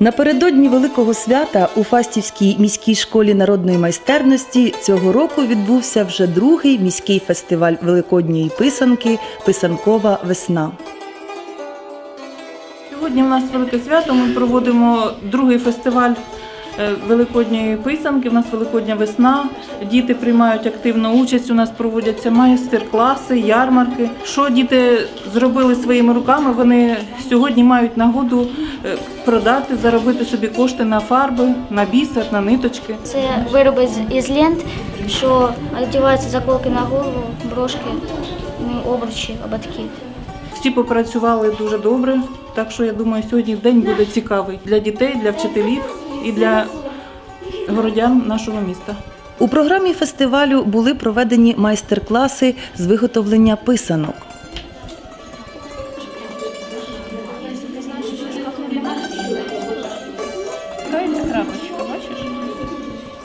Напередодні великого свята у Фастівській міській школі народної майстерності цього року відбувся вже другий міський фестиваль великодньої писанки Писанкова весна. Сьогодні у нас велике свято. Ми проводимо другий фестиваль е, великодньої писанки. У нас великодня весна. Діти приймають активну участь. У нас проводяться майстер-класи, ярмарки. Що діти зробили своїми руками? Вони сьогодні мають нагоду продати, заробити собі кошти на фарби, на бісер, на ниточки. Це вироби з- із лент, що одягаються заколки на голову, брошки, ну, обручі, ободки. Всі попрацювали дуже добре. Так що я думаю, сьогодні день буде цікавий для дітей, для вчителів і для городян нашого міста. У програмі фестивалю були проведені майстер-класи з виготовлення писанок. Крапочка, бачиш?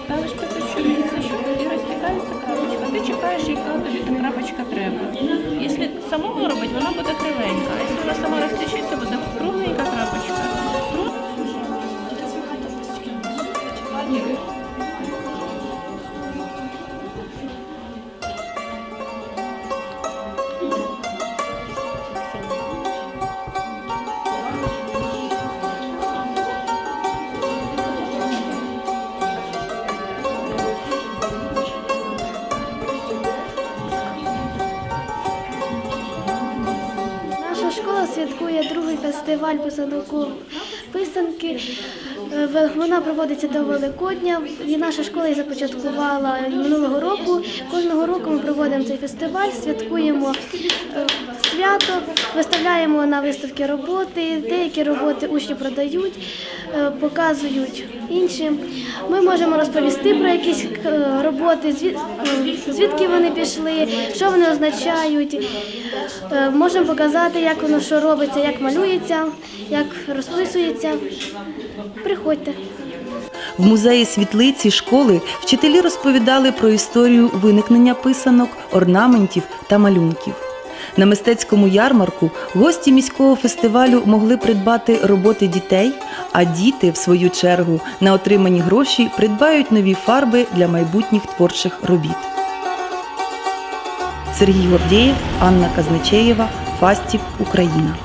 Ставиш п'ятачок і розтікається крапочка. Ти чекаєш, яка тобі та крапочка треба. Якщо самому робити, вона буде кривенька. А якщо вона сама розтічиться, буде кругленька крапочка. Наша святкує другий фестиваль писанку писанки. Е, Вона проводиться до Великодня. І наша школа її започаткувала минулого року. Кожного року ми проводимо цей фестиваль, святкуємо е, свято, виставляємо на виставки роботи. Деякі роботи учні продають, е, показують іншим. Ми можемо розповісти про якісь роботи, звідки вони пішли, що вони означають. Можемо показати, як воно що робиться, як малюється, як розписується. Приходьте. В музеї світлиці школи вчителі розповідали про історію виникнення писанок, орнаментів та малюнків. На мистецькому ярмарку гості міського фестивалю могли придбати роботи дітей, а діти, в свою чергу, на отримані гроші придбають нові фарби для майбутніх творчих робіт. Сергій Гордєєв, Анна Казначеєва, Фастів, Україна.